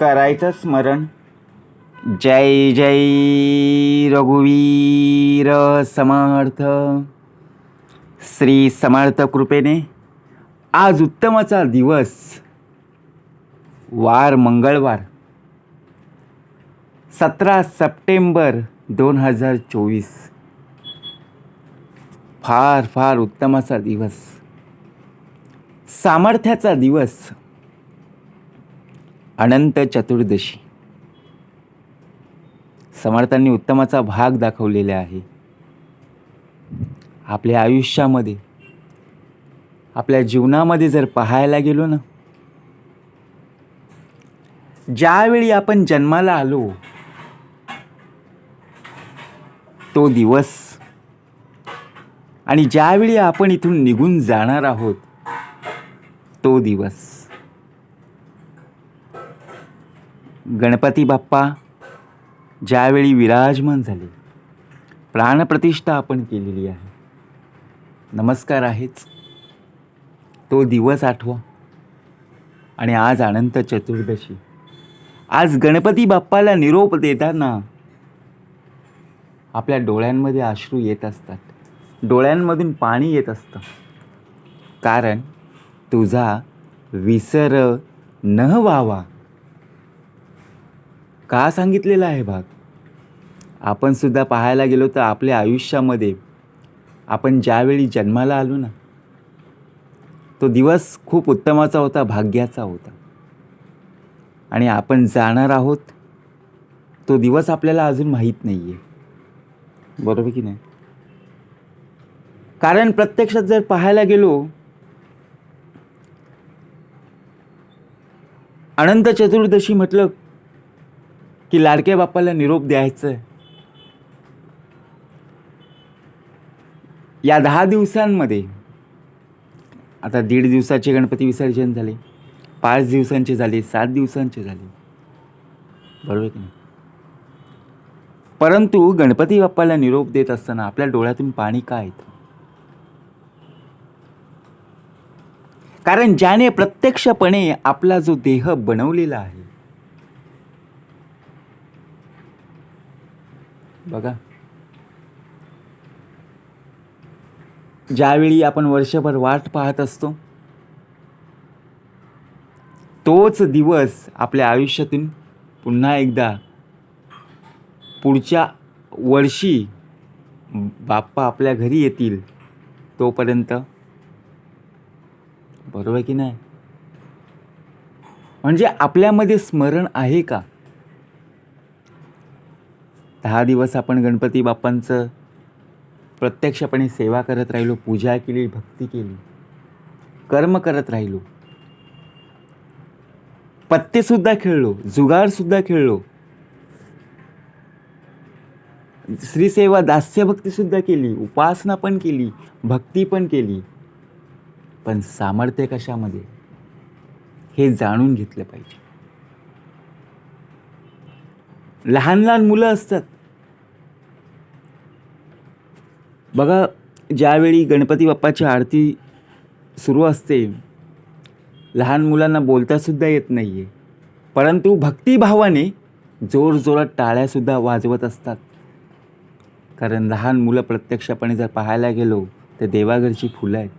करायचं स्मरण. जय जय रघुवीर समर्थ. श्री समर्थ कृपेने आज उत्तमाचा दिवस. वार मंगळवार. सतरा सप्टेंबर दोन हजार चोवीस. फार फार उत्तमाचा दिवस. सामर्थ्याचा दिवस. अनंत चतुर्दशी. समर्थांनी उत्तमाचा भाग दाखवलेला आहे. आपल्या आयुष्यामध्ये आपल्या जीवनामध्ये जर पाहायला गेलो ना ज्यावेळी आपण जन्माला आलो तो दिवस आणि ज्यावेळी आपण इथून निघून जाणार आहोत तो दिवस. गणपती बाप्पा ज्यावेळी विराजमान झाले प्राणप्रतिष्ठा आपण केलेली आहे. नमस्कार आहेच. तो दिवस आठवा. आणि आज अनंत चतुर्दशी. आज गणपती बाप्पाला निरोप देताना आपल्या डोळ्यांमध्ये अश्रू येत असतात. डोळ्यांमधून पाणी येत असतं. कारण तुझा विसर न व्हावा. का सांगितलेला आहे भाग? आपण सुद्धा पाहायला गेलो तर आपल्या आयुष्यामध्ये आपण ज्यावेळी जन्माला आलो ना तो दिवस खूप उत्तमाचा होता भाग्याचा होता. आणि आपण जाणार आहोत तो दिवस आपल्याला अजून माहीत नाही आहे बरोबर की नाही? कारण प्रत्यक्षात जर पाहायला गेलो अनंत चतुर्दशी म्हटलं की लाडक्या बाप्पाला निरोप द्यायचं या दहा दिवसांमध्ये आता दीड दिवसाचे गणपती विसर्जन झाले पाच दिवसांचे झाले सात दिवसांचे झाले. बरोबर की नाही? परंतु गणपती बाप्पाला निरोप देत असताना आपल्या डोळ्यातून पाणी का येतं? कारण ज्याने प्रत्यक्षपणे आपला जो देह बनवलेला आहे बघा. ज्यावेळी आपण वर्षभर वाट पाहत असतो तोच दिवस आपल्या आयुष्यातून पुन्हा एकदा पुढच्या वर्षी बाप्पा आपल्या घरी येतील तोपर्यंत. बरोबर की नाही? म्हणजे आपल्यामध्ये स्मरण आहे का? दहा दिवस आपण गणपती बाप्पांचं प्रत्यक्षपणे सेवा करत राहिलो पूजा केली भक्ती केली कर्म करत राहिलो. पत्तेसुद्धा खेळलो जुगारसुद्धा खेळलो. श्रीसेवा दास्यभक्तीसुद्धा केली उपासना पण केली भक्ती पण केली. पण सामर्थ्य कशामध्ये? हे जाणून घेतलं पाहिजे. लहान लहान मुलं असतात. बघा ज्यावेळी गणपती बाप्पाची आरती सुरू असते लहान मुलांना बोलतासुद्धा येत नाही आहे परंतु भक्तिभावाने जोरजोरात टाळ्यासुद्धा वाजवत असतात. कारण लहान मुलं प्रत्यक्षपणे जर पाहायला गेलो तर देवाघरची फुलं आहेत.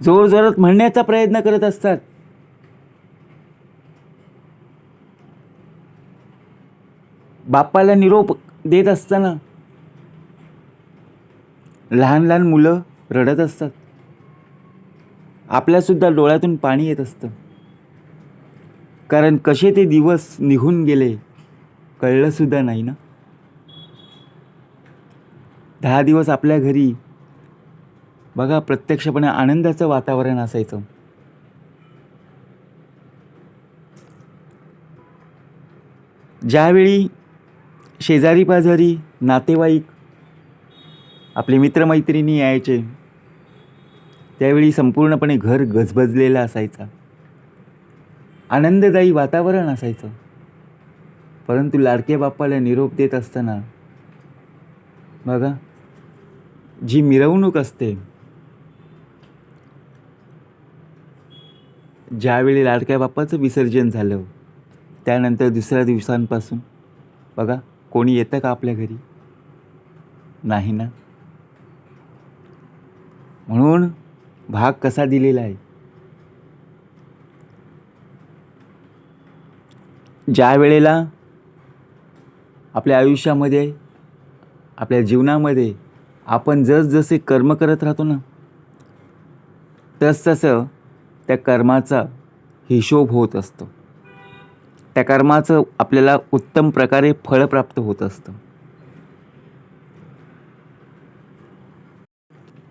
जोरजोरात म्हणण्याचा प्रयत्न करत असतात. बाप्पाला निरोप देत असताना लहान लहान मुलं रडत असतात. आपल्यासुद्धा डोळ्यातून पाणी येत असतं. कारण कसे ते दिवस निघून गेले कळलंसुद्धा नाही ना? दहा दिवस आपल्या घरी बघा प्रत्यक्षपणे आनंदाचं वातावरण असायचं. ज्यावेळी शेजारी पाजारी नातेवाईक आपले मित्रमैत्रिणी यायचे. त्यावेळी संपूर्णपणे घर गजबजलेलं असायचा. आनंददायी वातावरण असायचं. परंतु लाडक्या बाप्पाला निरोप देत असताना बघा जी मिरवणूक असते ज्यावेळी लाडक्या बाप्पाचं विसर्जन झालं त्यानंतर दुसऱ्या दिवसांपासून बघा कोणी येतं का आपल्या घरी? नाही ना? म्हणून भाग कसा दिलेला आहे? ज्या वेळेला आपल्या आयुष्यामध्ये आपल्या जीवनामध्ये आपण जसजसे कर्म करत राहतो ना तसतसं त्या कर्माचा हिशोब होत असतो. त्या कर्माचं आपल्याला उत्तम प्रकारे फळ प्राप्त होत असतं.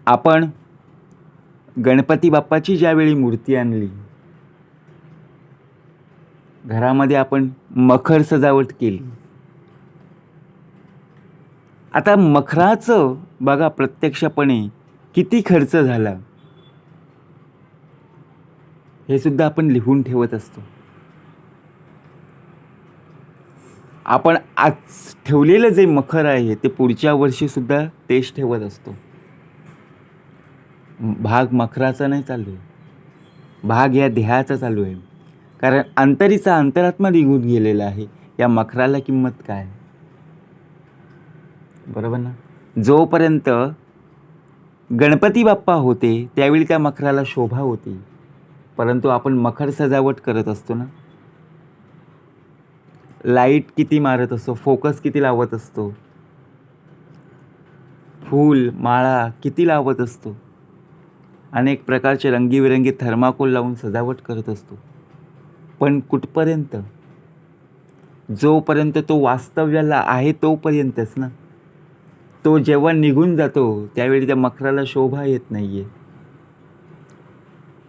आपण गणपती बाप्पाची ज्यावेळी मूर्ती आणली घरामध्ये आपण मखर सजावट केली. आता मखराचं बघा प्रत्यक्षपणे किती खर्च झाला. हे सुद्धा आपण लिहून ठेवत असतो. आपण आज ठेवलेलं जे मखर आहे ते पुढच्या वर्षीसुद्धा तेच ठेवत असतो. भाग मखराचा नाही चालू आहे. भाग या देहाचा चालू आहे. कारण अंतरीचा अंतरात्मा निघून गेलेला आहे. या मखराला किंमत काय? बरोबर ना? जोपर्यंत गणपती बाप्पा होते त्यावेळी त्या मखराला शोभा होती. परंतु आपण मखर सजावट करत असतो ना? लाइट किती मारत असतो फोकस किती लावत असतो फूल माळा किती लावत असतो अनेक प्रकारचे रंगीबिरंगी थर्माकोल लावून सजावट करत असतो. पण कुठपर्यंत? जोपर्यंत तो वास्तव्याला आहे तोपर्यंतच ना. तो जेव्हा निघून जातो त्यावेळी त्या मखराला शोभा येत नाही आहे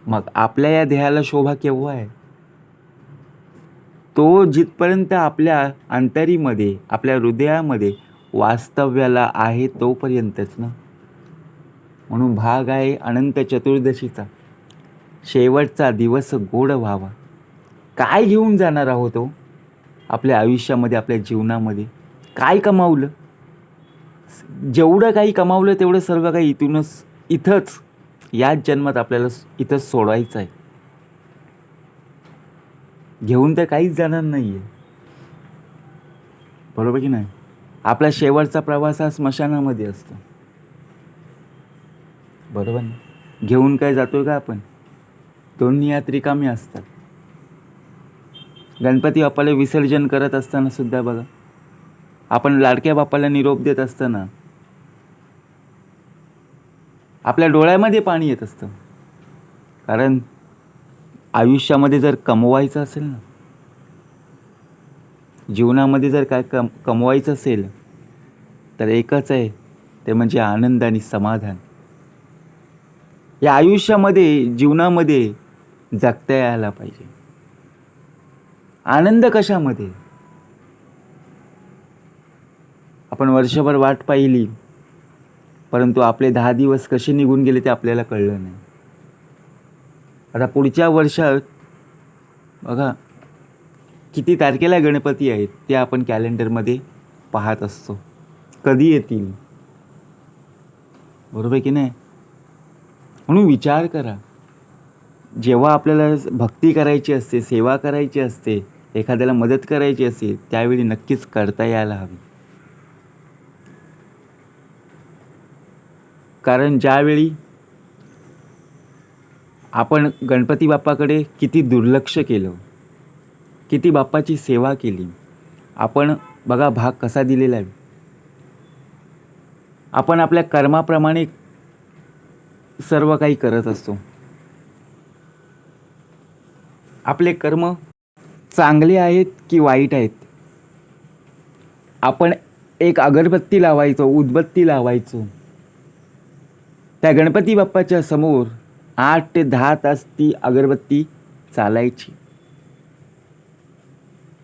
मग आपल्या या देहाला शोभा केव्हा आहे? तो जिथपर्यंत आपल्या अंतरीमध्ये आपल्या हृदयामध्ये वास्तव्याला आहे तोपर्यंतच ना. म्हणून भाग आहे अनंत चतुर्दशीचा. शेवटचा दिवस गोड व्हावा. काय घेऊन जाणार आहोत तो आपल्या आयुष्यामध्ये आपल्या जीवनामध्ये. काय कमावलं? जेवढं काही कमावलं तेवढं सर्व काही इथूनच इथंच याच जन्मात आपल्याला इथंच सोडायचं आहे. घेऊन तर काहीच जाणार नाही आहे बरोबर की नाही? आपला शेवटचा प्रवास हा स्मशानामध्ये असतो. बरोबर ना? घेऊन काय जातोय का आपण? दोन्ही यात रिकामी असतात. गणपती बाप्पाला विसर्जन करत असताना सुद्धा बघा. आपण लाडक्या बाप्पाला निरोप देत असताना आपल्या डोळ्यामध्ये पाणी येत असतं. कारण आयुष्यामध्ये जर कमवायचं असेल ना जीवनामध्ये जर काय कम कमवायचं असेल तर एकच आहे ते म्हणजे आनंद आणि समाधान. या आयुष्यामध्ये जीवनामध्ये जगता यायला पाहिजे. आनंद कशामध्ये? आपण वर्षभर वाट पाहिली परंतु आपले दहा दिवस कसे निघून गेले ते आपल्याला कळलं नाही. आता पुढच्या वर्षात बघा किती तारखेला गणपती आहेत ते आपण कॅलेंडरमध्ये पाहत असतो. कधी येतील? बरोबर की नाही? म्हणून विचार करा. जेव्हा आपल्याला भक्ती करायची असते सेवा करायची असते एखाद्याला मदत करायची असते त्यावेळी नक्कीच करता यायला हवी. कारण ज्यावेळी आपण गणपती बाप्पाकडे किती दुर्लक्ष केलं किती बाप्पाची सेवा केली आपण बघा भाग कसा दिलेला आहे. आपण आपल्या कर्माप्रमाणे सर्व काही करत असतो. आपले कर्म चांगले आहेत की वाईट आहेत? आपण एक अगरबत्ती लावायचो उदबत्ती लावायचो. त्या गणपती बाप्पाच्या समोर आठ ते दहा तास ती अगरबत्ती चालायची.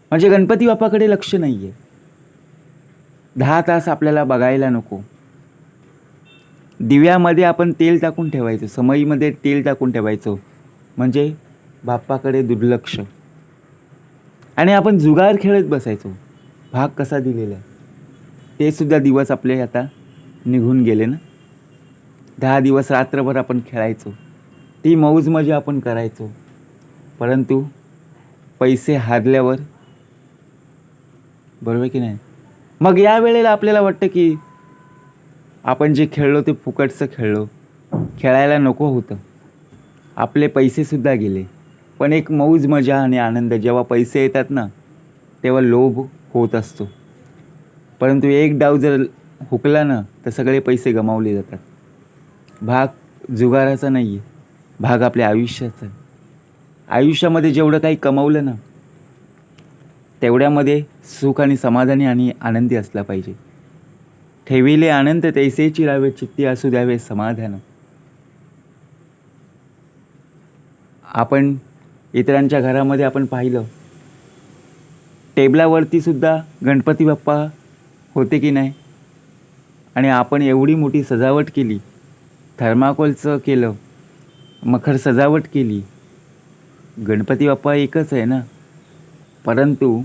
म्हणजे गणपती बाप्पाकडे लक्ष नाही आहे दहा तास आपल्याला बघायला नको. दिव्यामध्ये आपण तेल टाकून ठेवायचं समईमध्ये तेल टाकून ठेवायचं. म्हणजे बाप्पाकडे दुर्लक्ष. आणि आपण जुगार खेळत बसायचो. भाग कसा दिलेला आहे? ते सुद्धा दिवस आपले आता निघून गेले ना? दहा दिवस रात्रभर आपण खेळायचो. ती मौज मजा आपण करायचो. परंतु पैसे हारल्यावर बरोबर की नाही? मग या वेळेला आपल्याला वाटतं की आपण जे खेळलो ते फुकटचं खेळलो. खेळायला नको होतं. आपले पैसेसुद्धा गेले. पण एक मौज मजा आणि आनंद जेव्हा पैसे येतात ना तेव्हा लोभ होत असतो. परंतु एक डाव जर हुकला ना तर सगळे पैसे गमावले जातात. भाग जुगाराचा नाही आहे भाग आपल्या आयुष्याचा. आयुष्यामध्ये जेवढं काही कमवलं ना तेवढ्यामध्ये सुख आणि समाधानी आणि आनंदी असला पाहिजे. ठेविले आनंद तैसे चिरावे चित्ती असू द्यावे समाधान. आपण इतरांच्या घरामध्ये आपण पाहिलं टेबलावरती सुद्धा गणपती बाप्पा होते की नाही? आणि आपण एवढी मोठी सजावट केली थर्माकोलचं केलं मखर सजावट केली. गणपती बाप्पा एकच आहे ना? परंतु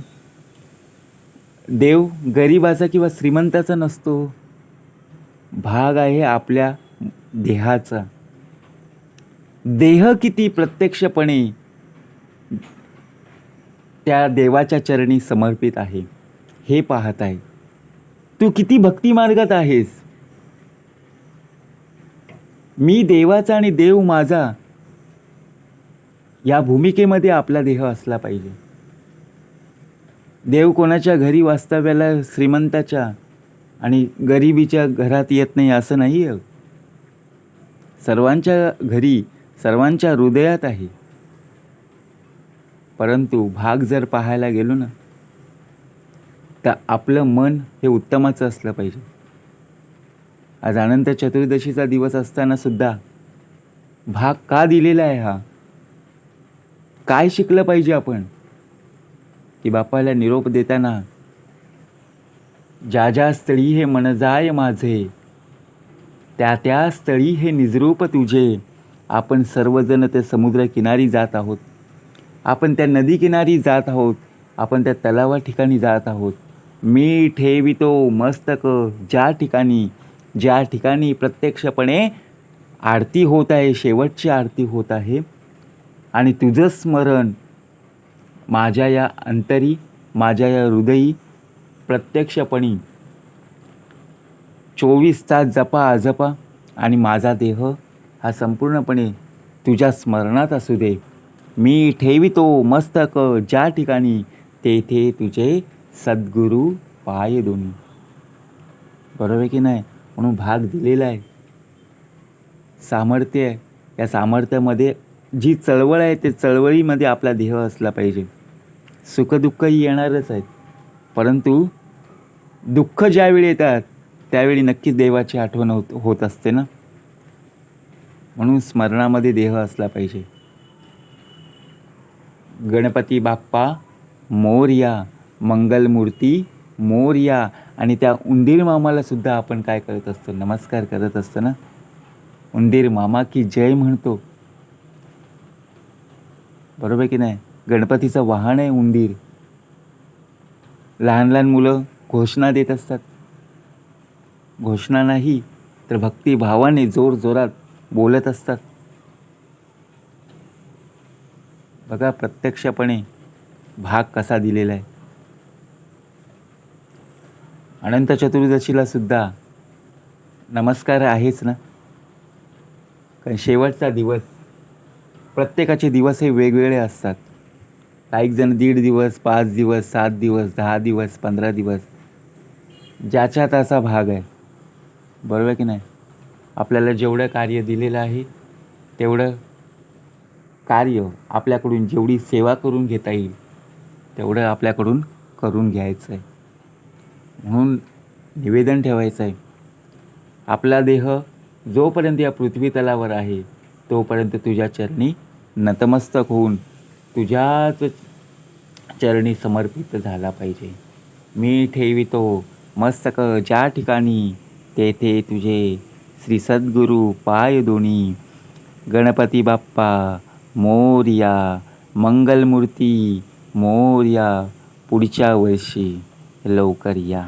देव गरिबाचा किंवा श्रीमंताचा नसतो. भाग आहे आपल्या देहाचा. देह किती प्रत्यक्षपणे त्या देवाच्या चरणी समर्पित आहे. हे पाहत आहे तू किती भक्ती मार्गात आहेस? मी देवाचा आणि देव माझा या भूमिकेमध्ये आपला देह असला पाहिजे. देव कोणाच्या घरी वास्तव्याला श्रीमंताच्या आणि गरिबीच्या घरात येत नाही असं नाही आहे. सर्वांच्या घरी सर्वांच्या हृदयात आहे. परंतु भाग जर पाहायला गेलो ना तर आपलं मन हे उत्तमाचं असलं पाहिजे. आज अनंत चतुर्दशीचा दिवस असताना सुद्धा भाग का दिलेला आहे हा? काय शिकलं पाहिजे आपण? की बापाला निरोप देताना ज्या ज्या स्थळी हे मन जाय माझे त्या त्या स्थळी हे निजरूप तुझे आपण सर्वजण त्या समुद्र किनारी जात आहोत. आपण त्या नदी किनारी जात आहोत. आपण त्या तलावा ठिकाणी जात आहोत. मी ठेवितो मस्तक ज्या ठिकाणी ज्या ठिकाणी प्रत्यक्षपणे आरती होत आहे शेवटची आरती होत आहे आणि तुझं स्मरण माझ्या या अंतरी माझ्या या हृदयी प्रत्यक्षपणे चोवीस तास जपा आजपा आणि माझा देह हा संपूर्णपणे तुझ्या स्मरणात असू दे. मी ठेवितो मस्तक ज्या ठिकाणी तेथे तुझे सद्गुरू पाय दोन्ही. बरोबर आहे की नाही? म्हणून भाग दिलेला आहे. सामर्थ्य आहे. या सामर्थ्यामध्ये जी चळवळ आहे ते चळवळीमध्ये आपला देह असला पाहिजे. सुखदुःखही येणारच आहेत. परंतु दुःख ज्यावेळी येतात त्यावेळी नक्कीच देवाची आठवण होत होत असते ना? म्हणून स्मरणामध्ये देह असला पाहिजे. गणपती बाप्पा मोर्या मंगलमूर्ती मोरया आणि त्या उंदीर मामाला सुद्धा आपण काय करत असतो? नमस्कार करत असतो ना? उंदीर मामा की जय म्हणतो. बरोबर की नाही? गणपतीचं वाहन आहे उंदीर. लहान लहान मुलं घोषणा देत असतात. घोषणा नाही तर भक्तिभावाने जोर जोरात बोलत असतात. बघा प्रत्यक्षपणे भाग कसा दिलेला आहे. अनंत चतुर्दशीला सुद्धा नमस्कार आहेच ना? कारण शेवटचा दिवस प्रत्येकाचे दिवस हे वेगवेगळे असतात. काही जण दीड दिवस पाच दिवस सात दिवस दहा दिवस पंधरा दिवस ज्याच्यात असा भाग आहे. बरोबर की नाही? आपल्याला जेवढं कार्य दिलेलं आहे तेवढं कार्य आपल्याकडून जेवढी सेवा करून घेता येईल तेवढं आपल्याकडून करून घ्यायचं आहे. म्हणून निवेदन ठेवायचं आहे. आपला देह जोपर्यंत या पृथ्वी तलावर आहे तोपर्यंत तुझ्या चरणी नतमस्तक होऊन तुझ्याच चरणी समर्पित झाला पाहिजे. मी ठेवितो मस्तक ज्या ठिकाणी तेथे तुझे श्री सद्गुरू पाय दोन्ही गणपती बाप्पा मोर्या मंगलमूर्ती मोर्या पुढच्या वर्षी लवकर या.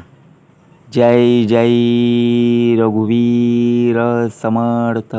जय जय रघुवीर समर्थ।